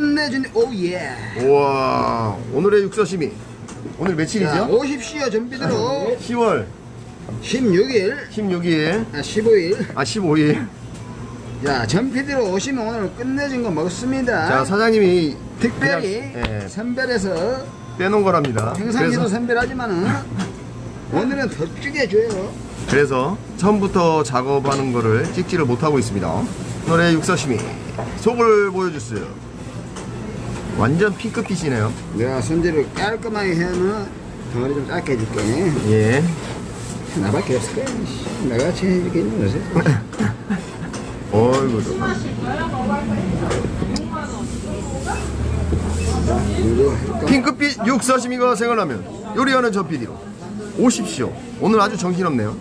끝내준 오예. 우와 오늘의 육서심이 오늘 자, 며칠이죠? 오십시오 전비대로 10월 16일, 16일 아, 15일. 아 15일 자, 전피디로 오시면 오늘 끝내준 거 먹습니다. 자 사장님이 특별히 그냥, 예, 선별해서 빼놓은 거랍니다 평상시도 그래서, 선별하지만은 오늘은 더 죽여줘요. 그래서 처음부터 작업하는 거를 찍지를 못하고 있습니다 오늘의 육서심이 속을 보여줬어요 완전 핑크빛이네요 내가 손질을 깔끔하게 해놓으면 덩어리 좀 작게 해줄게. 예 나밖에 없을 거야. 씨. 나같이 해줄게 있는 거지. 어이구 좋다 이거 할까? 핑크빛 육서심이가 생각나면 요리하는 저 PD로 오십시오 오늘 아주 정신없네요